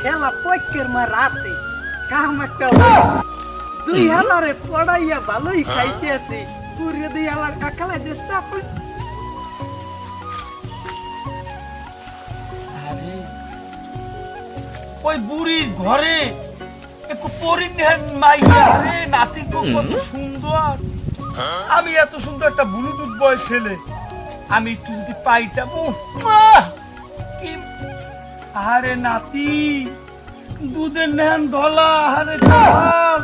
খেলা পৈকের মা রাতে কাম একটা। দুই হালারে পড়াইয়া ভালোই খাইতে আছি পুরে দুই হালার কাকালাই দিয়ে চাপড়। ওই বুড়ির ঘরে একটু পরিণের মাইয়া রে নাতি কত সুন্দর। আমি এত সুন্দর একটা ব্লুটুথ বয় ছেলে। আমি একটু যদি পাইতাম আরে নাতি দুধের নেন ধলা আরে ধল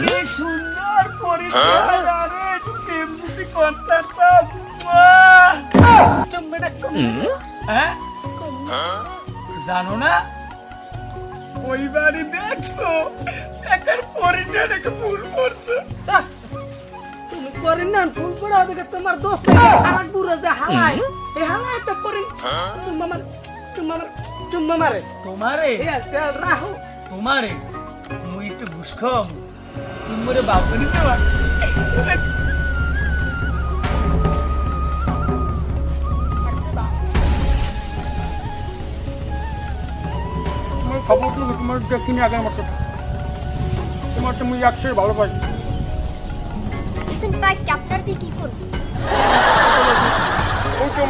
কি সুন্দর পরিণের আরে একটু প্রেম যদি করতাম হ্যাঁ? জানো না? ওই বাড়ি দেখছ? একার পরিটা রেখে ফুল পড়ছে তুমি না ফুল পড়া দেখে তোমার দোস্ত হালাক বুড়ো যে হালাই এই হালাই তো করেন। চুম্বা মারে মারে মারে। তোমারে? এ তেল রাহু। তোমারে? মুই একটু ঘুষ খাম তোমারে বাবু নিতে তোমার খবর তো তোমার দেখিনি আগের মতো তোমার তো মুই একশো ভালো পাই দিয়ে কি করব?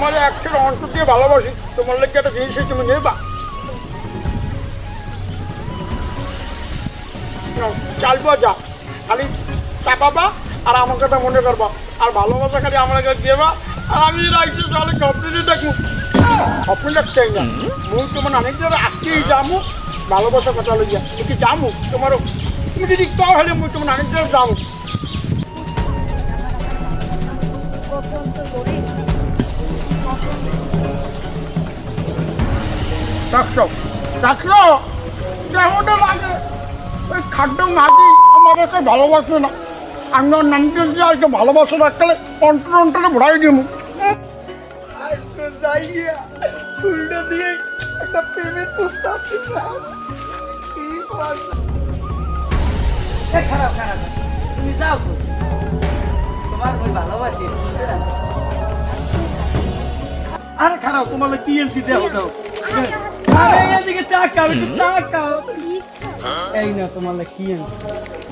তোমার একশো অন্তর দিয়ে ভালোবাসি। তোমার লেগে একটা জিনিস তুমি নেবা। চাল যা খালি চাপাবা আর আমার কথা মনে করবা। আর ভালোবাসা খালি আমার কাছে দেবা। আর আমি রাইতে তাহলে কমপ্লিটে দেখব? স্বপ্ন দেখতেই না। মুই তোমার অনেক জায়গায় আজকেই যাব। ভালোবাসা কথা লইয়া। তুমি যাব? তোমারও তুমি যদি কাও হলে মুই তোমার অনেক জায়গায় যাব। করে ডাকছো ডাকছো লাগে? ওই খাদ্য মাঝি আমার কাছে ভালোবাসে না। আমি ওর নামকে দিয়ে আজকে ভালোবাসা রাখলে অন্তর অন্তরে ভরাই দিব। আজকে যাইয়া ফুলটা দিয়ে একটা প্রেমের প্রস্তাব দিলাম। কি বলছো? এ খারাপ খারাপ। তুমি যাও তোমার ভালোবাসি। আরে খারাপ তোমার কি এনসি দেও দাও আরে এদিকে তাকাও একটু তাকাও। এই না তোমার কি আনছি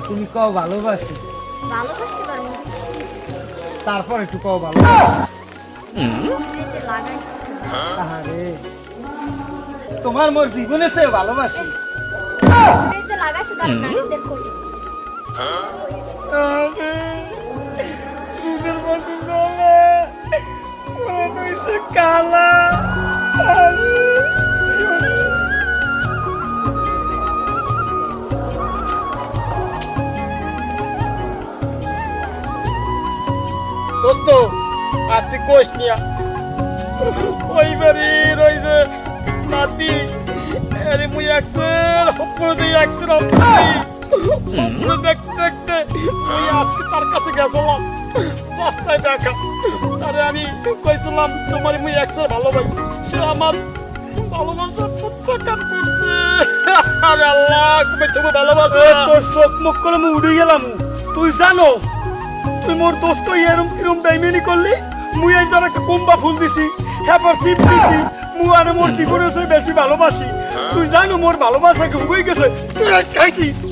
তুমি কও ভালোবাসি? ভালোবাসতে তারপর একটু কও লাগাইছি। আরে তোমার মোর জীবনে সে ভালোবাসি। তার নারীদের মনে হইছে কালা আরে দোস্ত আর তুই কোষ নিয়া ওই বাড়ি রয়েছে নাতি আরে মুই একসের হপ্পুরে দিয়ে একসের হপ্পুরে দেখতে উড়ে গেলাম। তুই জানো, তুই মোর দোস্ত এরম কিরম বেইমেনি করলি? মুই এই জন্য একটা কুম্বা ফুল দিছি হ্যাপার সিপ দিছি মু আর মোর জীবনের বেশি ভালোবাসি। তুই জানো মোর ভালোবাসা হয়ে গেছে। তুই খাইছি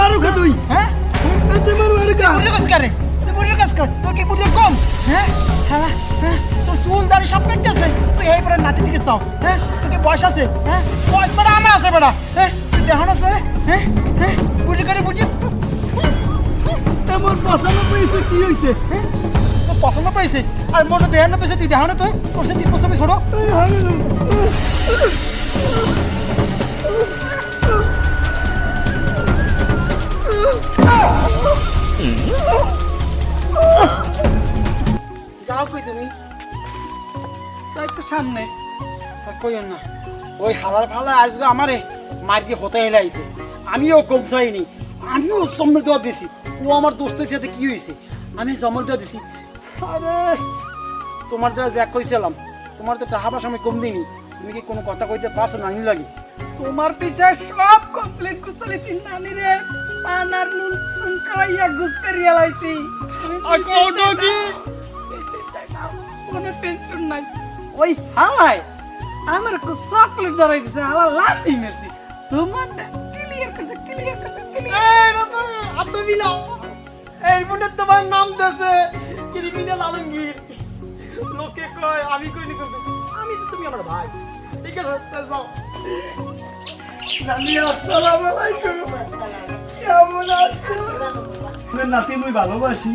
মারু খা তুই হ্যাঁ? তুই। মারু আর কা বুড়ির কাছে কারে তুই বুড়ির কাছে কারে? তোর কি বুদ্ধি কম? হ্যাঁ? হ্যাঁ? হ্যাঁ? তোর চুল দাড়ি সব কাটতেছে। তুই এই পরে নাতি দিকে চাও হ্যাঁ? তোর কি বয়স আছে? হ্যাঁ? বয়স বড় আমার আছে বড়। হ্যাঁ? তুই দেহন আছে? হ্যাঁ? হ্যাঁ? বুঝি করে বুঝি? পছন্দ পেয়েছে কি হয়েছে হ্যাঁ? পছন্দ পেয়েছে আর মোটা দেহার না পেয়েছে তুই দেখানো তুই? তোর সে তিন বছর ছোট যাও কই তুমি? তো একটু সামনে। তা কইও না। ওই হালার ফালা আজকে আমারে মার দিয়ে হতে এলে আইছে আমিও কম চাইনি আমিও জমল দিছি। ও আমার দোস্তের সাথে কি হয়েছে? আমি জমল দেওয়া দিছি। আরে তোমার দ্বারা জ্যাক করেছিলাম তোমার তো টাকা পয়সা আমি কম দিইনি তুমি কি কোনো কথা কইতে পারছ না আমি লাগে? তোমার পিছে সব কমপ্লিট কুচলেছি নানি রে। পানার নুন সুন খাইয়া গুস করিয়া লাইছি আর কৌটো কি কোনো টেনশন নাই। ওই হাওয়ায় আমার কো চকলেট ধরাই দিছে হাওয়া লাথি মেরছি। তোমার ক্লিয়ার করছে ক্লিয়ার করছে ক্লিয়ার মিলাও এই মনে তোমার নাম দেছে ক্রিমিনাল আলমগীর। লোকে কয় আমি কইনি করতে আমি তো তুমি আমার ভাই। ঠিক আছে তাহলে যাও। নানি আসসালামু আলাইকুম। কেমন আছো? নাতি মুই ভালোবাসি।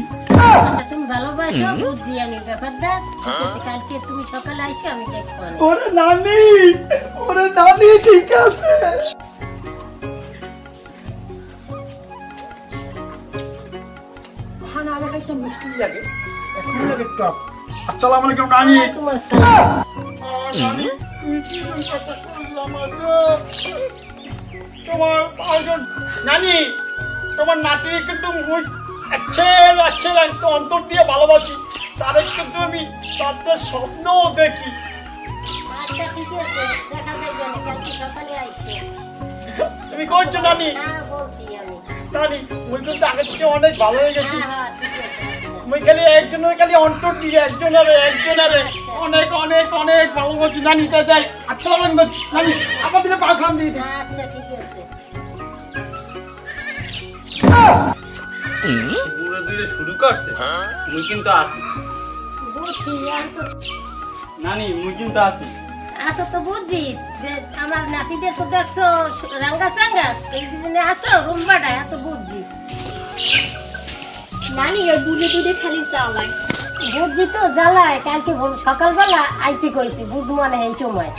তুমি ভালোবাসো বুঝছি আমি ব্যাপারটা। কালকে তুমি সকালে আইসো আমি দেখব। না। ওরে নানি ওরে নানি ঠিক আছে। মিষ্টি লাগে এখন লাগে টক। আসসালামু আলাইকুম নানি তোমার নানি তোমার একজন নানি তোমার নাতি কিন্তু মুই আচ্ছে আচ্ছে তো অন্তর দিয়ে ভালোবাসি। তারে কিন্তু আমি তাদের স্বপ্নও দেখি। আচ্ছা। তুমি করছ নানি? আমি। নানি মুই কিন্তু আগে থেকে অনেক ভালো হয়ে গেছি। খালি একজনের খালি অন্তর দিয়ে একজনের একজনের অনেক অনেক অনেক ভালোবাসি নানি তা যাই আচ্ছা নানি আমার দিলে পাঁচ দিয়ে দিই আচ্ছা, ঠিক আছে। বুড়ো দিলে শুরু করছে? মুই কিন্তু আসি। বুঝছি, আর তো নানি মুই কিন্তু আসি। আসো তো বুঝছি যে আমার নাতিদের তো দেখছ রাঙ্গা চাঙ্গা এই দুজনে আছো রুম্বাটা এত বুঝছি। নানি ওই দুধে দুধে খালি চালাই বুঝছি তো জ্বালায়। কালকে ভোর- সকালবেলা আইতে কইছি বুঝ মানে এই সময়।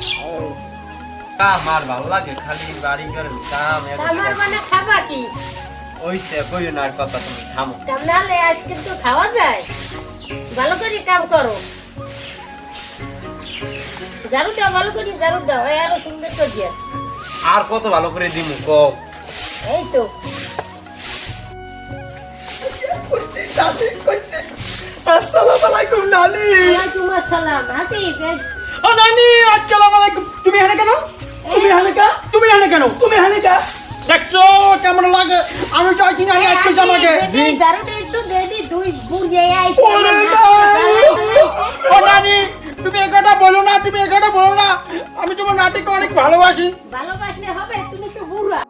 আমার ভালো লাগে খালি বাড়ি ঘরের কাম আমার মানে খাবা কি? ওইসে কইও না আর কথা তুমি থামো। কাম আজকে তো খাওয়া যায়। ভালো করে কাম করো। ঝাড়ু দাও ভালো করে ঝাড়ু দাও এই আরও সুন্দর আর কত ভালো করে দিমু কো এই তো। আসসালামু আলাইকুম নানি। ওয়ালাইকুম আসসালাম। হাফিজ ও নানি আসসালামু আলাইকুম। তুমি এখানে কেন? তুমি এখানে কেন তুমি এখানে কেন? তুমি এখানে কেন দেখছ কেমন লাগে? আমি চাইছি দে, ঝাড়ুটা একটু দে দি দুই বুড়িয়ে আইছে! ও নানি তুমি এগাটা বলো না তুমি এগাটা বলো না। আমি তোমার নাতিকে অনেক ভালোবাসি। ভালোবাসলে হবে তুমি তো বুড়া।